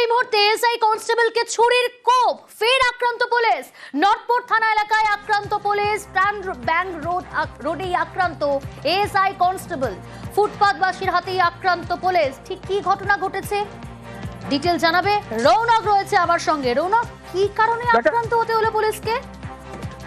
এই মুহূর্তে এসআই কনস্টেবলকে ছুরির কোপ ফের আক্রান্ত পুলিশ। নর্থপুর থানা এলাকায় আক্রান্ত পুলিশ প্রাণ ব্যাংক রোড রোডেই আক্রান্ত এসআই কনস্টেবল। ফুটপাথবাসীর হাতেই আক্রান্ত পুলিশ। ঠিক কি ঘটনা ঘটেছে? ডিটেল জানাবে রৌনক রয়েছে আমার সঙ্গে। রৌনক কি কারণে আক্রান্ত হতে হলো পুলিশকে?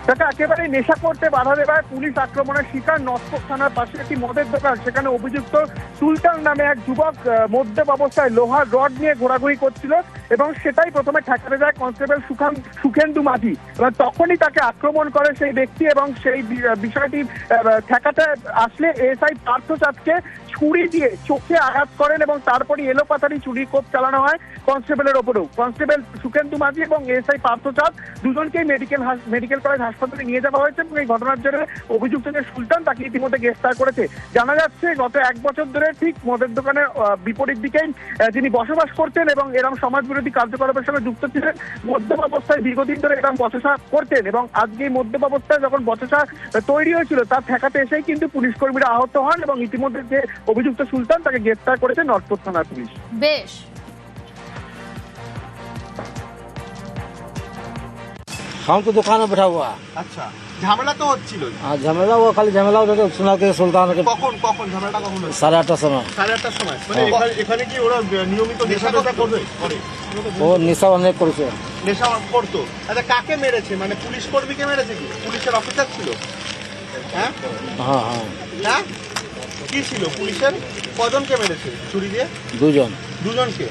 তাকে একেবারে নেশা করতে বাধা দেওয়ায় পুলিশ আক্রমণের শিকার নস্কর থানার পাশে একটি মদের দোকান। সেখানে অভিযুক্ত সুলতান নামে এক যুবক মদ্যপ অবস্থায় লোহার রড নিয়ে ঘোরাঘুরি করছিল। এবং সেটাই প্রথমে ঠেকাতে যায় কনস্টেবল সুখান সুখেন্দু মাঝি। এবার তখনই তাকে আক্রমণ করে সেই ব্যক্তি এবং সেই বিষয়টি ঠেকাতে আসলে এসআই পার্থ চাঁদকে ছুরি দিয়ে চোখে আঘাত করেন এবং তারপরে এলোপাতারি চুরি কোপ চালানো হয় কনস্টেবলের ওপরেও। কনস্টেবল সুখেন্দু মাঝি এবং এসআই পার্থ চাঁদ দুজনকেই মেডিকেল মেডিকেল কলেজ হাসপাতালে নিয়ে যাওয়া হয়েছে এবং এই ঘটনার জন্য অভিযুক্ত যে সুলতান তাকে ইতিমধ্যে গ্রেফতার করেছে। জানা যাচ্ছে গত এক বছর ধরে ঠিক মদের দোকানের বিপরীত দিকেই যিনি বসবাস করতেন এবং এরকম সমাজ বিরোধী কার্যকলাপের সঙ্গে যুক্ত ছিলেন মধ্যম অবস্থায় দীর্ঘদিন ধরে এরকম বচসা করতেন এবং আজকে মধ্যম অবস্থায় যখন বচসা তৈরি হয়েছিল, তার ঠেকাতে এসেই কিন্তু পুলিশ কর্মীরা আহত হন এবং ইতিমধ্যে যে অভিযুক্ত সুলতান তাকে গ্রেফতার করেছে নর্থপুর থানার পুলিশ। বেশ। हम तो दुकान में बैठा हुआ है। আচ্ছা ঝামেলা তো হচ্ছিল हाँ झमेला हुआ खाली झमेला होता तो सुना के सुल्तान के কখন কখন ঝামেলাটা কখন হচ্ছে साढ़े आठ समय সাড়ে আটটার সময় মানে এখানে- এখানে কি ওরা নিয়মিত নেশা টেশা করবে করে वो निशा অনেক করেছে নেশা করতো আচ্ছা কাকে মেরেছে মানে পুলিশ কর্মীকে মেরেছে কি পুলিশের অফিসার ছিল হ্যাঁ হ্যাঁ হ্যাঁ হ্যাঁ কি ছিল পুলিশের কজনকে মেরেছে চুরি দিয়ে দুজন দুজনকে